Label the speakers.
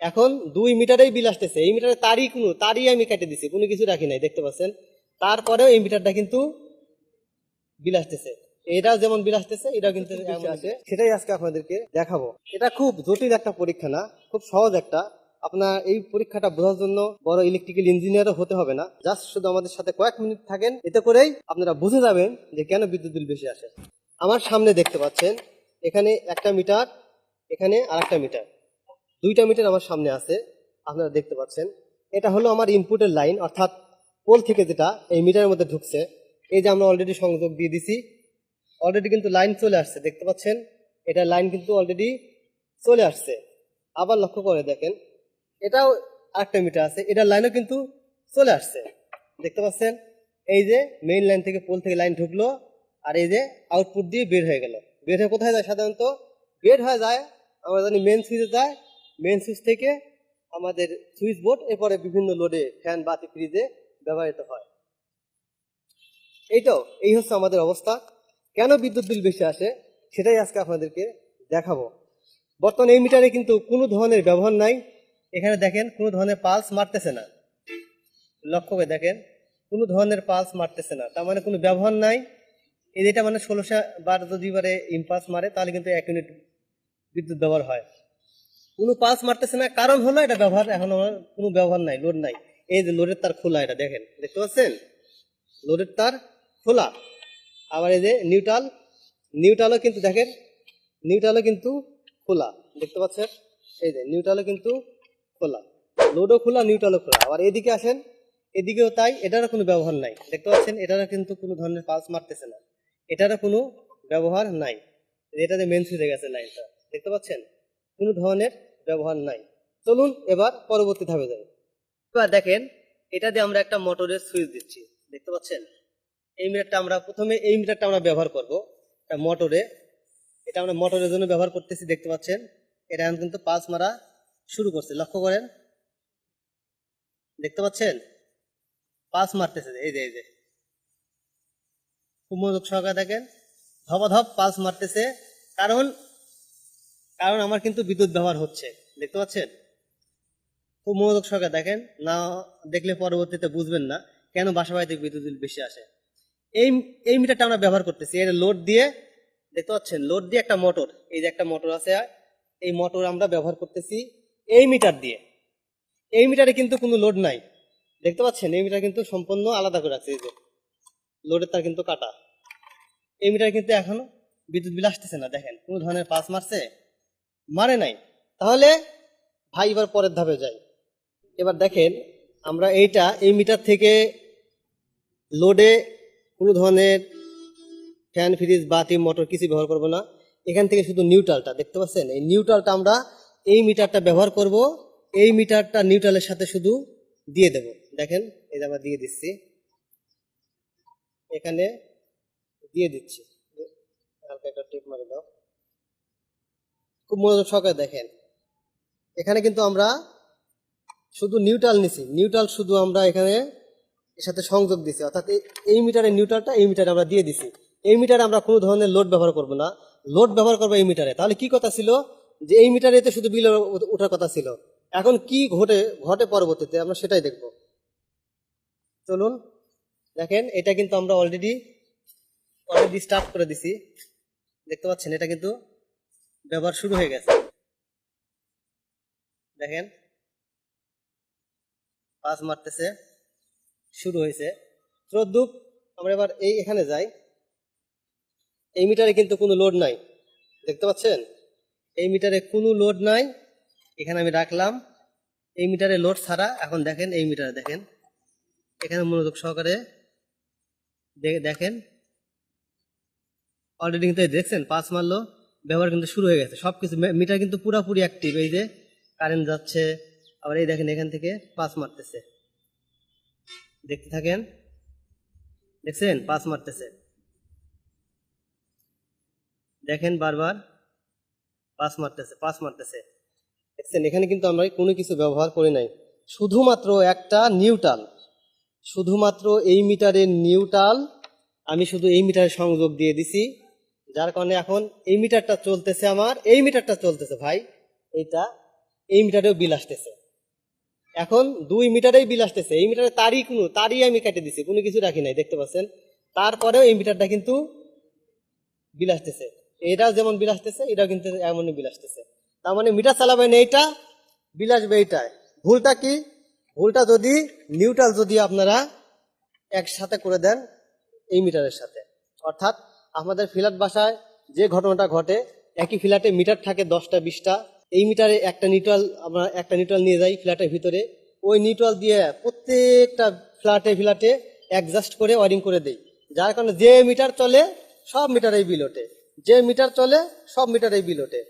Speaker 1: এখন দুই মিটারেই বিল আসতেছে। এই মিটারে তারই কোনো তারই আমি কেটে দিছি কোনো কিছু রাখি নাই দেখতে পাচ্ছেন? তারপরেও এই মিটারটা কিন্তু বিল আসতেছে। এটাও যেমন বিল আসতেছে এটাও কিন্তু এমন আসে। সেটাই আজকে আপনাদেরকে দেখাবো। এটা খুব জটিল একটা পরীক্ষা না খুব সহজ একটা। আপনার এই পরীক্ষাটা বোঝার জন্য বড় ইলেকট্রিক্যাল ইঞ্জিনিয়ারও হতে হবে না। জাস্ট শুধু আমাদের সাথে কয়েক মিনিট থাকেন এতে করেই আপনারা বুঝে যাবেন যে কেন বিদ্যুৎ বিল বেশি আসে। আমার সামনে দেখতে পাচ্ছেন এখানে একটা মিটার এখানে আর একটা মিটার। দুইটা মিটার আমার সামনে আছে, আপনারা দেখতে পাচ্ছেন। এটা হলো আমার ইনপুটের লাইন অর্থাৎ পোল থেকে যেটা এই মিটারের মধ্যে ঢুকছে। এই যে আমরা অলরেডি সংযোগ দিয়ে দিছি অলরেডি কিন্তু লাইন চলে আসছে, দেখতে পাচ্ছেন? এটা লাইন কিন্তু অলরেডি চলে আসছে। আবার লক্ষ্য করে দেখেন, এটাও আরেকটা মিটার আছে এটার লাইনও কিন্তু চলে আসছে। দেখতে পাচ্ছেন? এই যে মেইন লাইন থেকে পোল থেকে লাইন ঢুকলো, আর এই যে আউটপুট দিয়ে বের হয়ে গেল। বের হয়ে কোথায় যায় সাধারণত? বের হয়ে যায়, আমরা জানি মেন সুইচে যায় মেন সুইচ থেকে আমাদের সুইচ বোর্ড এরপরে বিভিন্ন লোডে ফ্যান বাতি ফ্রিজে ব্যবহৃত হয়। এইটাও এই হচ্ছে আমাদের অবস্থা। কেন বিদ্যুৎ বিল বেশি আসে? সেটাই আজকে আপনাদেরকে দেখাবো। বর্তমানে এই মিটারে কিন্তু কোনো ধরনের ব্যবহার নাই। এখানে দেখেন, কোনো ধরনের পালস মারতেছে না। লক্ষ্য করে দেখেন, কোনো ধরনের পালস মারতেছে না। তার মানে কোনো ব্যবহার নাই। এই যেটা মানে ষোলোশো বার যদি বারে ইম্পালস মারে, তাহলে কিন্তু এক ইউনিট বিদ্যুৎ ব্যবহার হয়। কোনো পালস মারতেছে না। কারণ হলো এটা ব্যবহার, এখন আমার কোনো ব্যবহার নাই লোড নাই। এই যে লোডের তার খোলা এটা দেখেন, দেখতে পাচ্ছেন? লোডের তার খোলা। আবার এই যে নিউট্রাল নিউট্রালও কিন্তু দেখেন নিউট্রালও কিন্তু খোলা। দেখতে পাচ্ছেন? এই যে নিউট্রালও কিন্তু খোলা। লোডও খোলা নিউট্রালও খোলা। আবার এদিকে আসেন, এদিকেও তাই, এটারও কোনো ব্যবহার নাই। দেখতে পাচ্ছেন? এটারও কিন্তু কোনো ধরনের পালস মারতেছে না। এটারও কোনো ব্যবহার নাই। এটাতে মেন সুইচে গেছে লাইনটা দেখতে পাচ্ছেন? কোনো ধরনের ব্যবহার নাই। চলুন এবার পরবর্তী ধাপে যাই। এবার দেখেন, এটা দিয়ে আমরা একটা মোটরের সুইচ দিচ্ছি। দেখতে পাচ্ছেন? এই মিটারটা আমরা প্রথমে, এই মিটারটা আমরা ব্যবহার করব। এটা মোটরে। এটা আমরা মোটরের জন্য ব্যবহার করতেছি, দেখতে পাচ্ছেন? এটা এখন কিন্তু পাঁচ মারা শুরু করছে। লক্ষ্য করেন। দেখতে পাচ্ছেন? পাঁচ মারতেছে। এই যে এই যে। খুব মনোযোগ সহকারে দেখেন। ধপাধপ পাঁচ মারতেছে। কারণ কারণ আমার কিন্তু বিদ্যুৎ ব্যবহার হচ্ছে। দেখতে পাচ্ছেন? খুব মনোযোগ সহকারে দেখেন। না দেখলে পরবর্তীতে বুঝবেন না কেন বাসা বাড়িতে বিদ্যুৎ বিল বেশি আসে। এই এই মিটারটা আমরা ব্যবহার করতেছি। এর লোড দিয়ে, দেখতে পাচ্ছেন? লোড দিয়ে একটা মোটর। এই যে একটা মোটর আছে, এই মোটর আমরা ব্যবহার করতেছি এই মিটার দিয়ে। এই মিটারে কিন্তু কোনো লোড নাই। দেখতে পাচ্ছেন? এই মিটার কিন্তু সম্পূর্ণ আলাদা করে আছে এই যে লোডের তার কিন্তু কাটা। এই মিটার কিন্তু এখনও বিদ্যুৎ বিল আসতেছে না। দেখেন? কোনো ধরনের পাস মারছে? মারে নাই। তাহলে ভাই এবার পরের ধাপে যাই এবার দেখেন, আমরা এইটা এই মিটার থেকে লোডে কোনো ধরনের ফ্যান, ফ্রিজ, বাতি, মোটর কিছু ব্যবহার করব না। এখান থেকে শুধু নিউট্রালটা, দেখতে পাচ্ছেন? এই নিউট্রালটা আমরা এই মিটারটা ব্যবহার করব, এই মিটারটা নিউট্রালের সাথে শুধু দিয়ে দেব। দেখেন, এই আমরা দিয়ে দিচ্ছি। এখানে দিয়ে দিচ্ছি। হালকা একটা টিপ মারে দাও। খুব মনোযোগ সহকারে দেখেন। এখানে কিন্তু আমরা শুধু নিউট্রাল নিছি। নিউট্রাল শুধু আমরা এখানে এর সাথে সংযোগ দিছি। অর্থাৎ এই- মিটারের নিউট্রালটা এই মিটারে আমরা দিয়ে দিছি। এই মিটারে আমরা কোনো ধরনের লোড ব্যবহার করব না। লোড ব্যবহার করব এই মিটারে। তাহলে কি কথা ছিল? যে এই মিটারে তো শুধু বিল ওঠার কথা ছিল। এখন কি ঘটে ঘটে পরবর্তীতে আমরা সেটাই দেখব। চলুন, দেখেন, এটা কিন্তু আমরা অলরেডি অলরেডি স্টার্ট করে দিছি। দেখতে পাচ্ছেন, এটা কিন্তু ব্যবহার শুরু হয়ে গেছে। দেখেন, পাঁচ মারতেছে, শুরু হয়েছে। চোদ্দুপ আমরা এবার এই এখানে যাই। এই মিটারে কিন্তু কোনো লোড নাই, দেখতে পাচ্ছেন? এই মিটারে কোনো লোড নাই, এখানে আমি রাখলাম। এই মিটারে লোড ছাড়া, এখন দেখেন এই মিটারে, দেখেন। এখানে মনোযোগ সহকারে দেখেন। অলরেডি কিন্তু দেখছেন, পাঁচ মারলো। ব্যবহার কিন্তু শুরু হয়ে গেছে। সবকিছু মিটার কিন্তু পুরাপুরি অ্যাক্টিভ এই যে কারেন্ট যাচ্ছে, আবার এই দেখেন এখান থেকে পাঁচ মারতেছে। দেখতে থাকেন? দেখছেন? পাঁচ মারতেছে। দেখেন বারবার পাঁচ মারতেছে পাঁচ মারতেছে। দেখছেন? এখানে কিন্তু আমরা কোনো কিছু ব্যবহার করি নাই। শুধুমাত্র একটা নিউট্রাল শুধুমাত্র এই মিটারের নিউট্রাল আমি শুধু এই মিটারে সংযোগ দিয়ে দিছি। যার কারণে এখন এই মিটারটা চলতেছে আমার, এই মিটারটা চলতেছে ভাই, এইটা, এই মিটারেও বিল আসতেছে। এখন দুই মিটারেই বিল আসতেছে, এই মিটারে তারই কোনো, তারই আমি কেটে দিছি, কোনো কিছু রাখি নাই, দেখতে পাচ্ছেন? তারপরেও এই মিটারটা কিন্তু বিল আসতেছে। এটাও যেমন বিল আসতেছে, এটাও কিন্তু এমনই বিল আসতেছে। তার মানে মিটার চালাবেন এইটা, বিল আসবে এইটায়। ভুলটা কি? ভুলটা যদি নিউট্রাল যদি আপনারা একসাথে করে দেন এই মিটারের সাথে, অর্থাৎ আমাদের ফ্ল্যাট বাসায় যে ঘটনাটা ঘটে, একই ফ্ল্যাটে মিটার থাকে দশটা, বিশটা। এই মিটারে একটা নিউট্রাল, আমরা একটা নিউট্রাল নিয়ে যাই ফ্ল্যাটের ভিতরে। ওই নিউট্রাল দিয়ে প্রত্যেকটা ফ্ল্যাটে ফ্ল্যাটে অ্যাডজাস্ট করে ওয়ারিং করে দেই। যার কারণে যে মিটার চলে, সব মিটারেই বিল ওঠে। যে মিটার চলে, সব মিটারেই বিল ওঠে।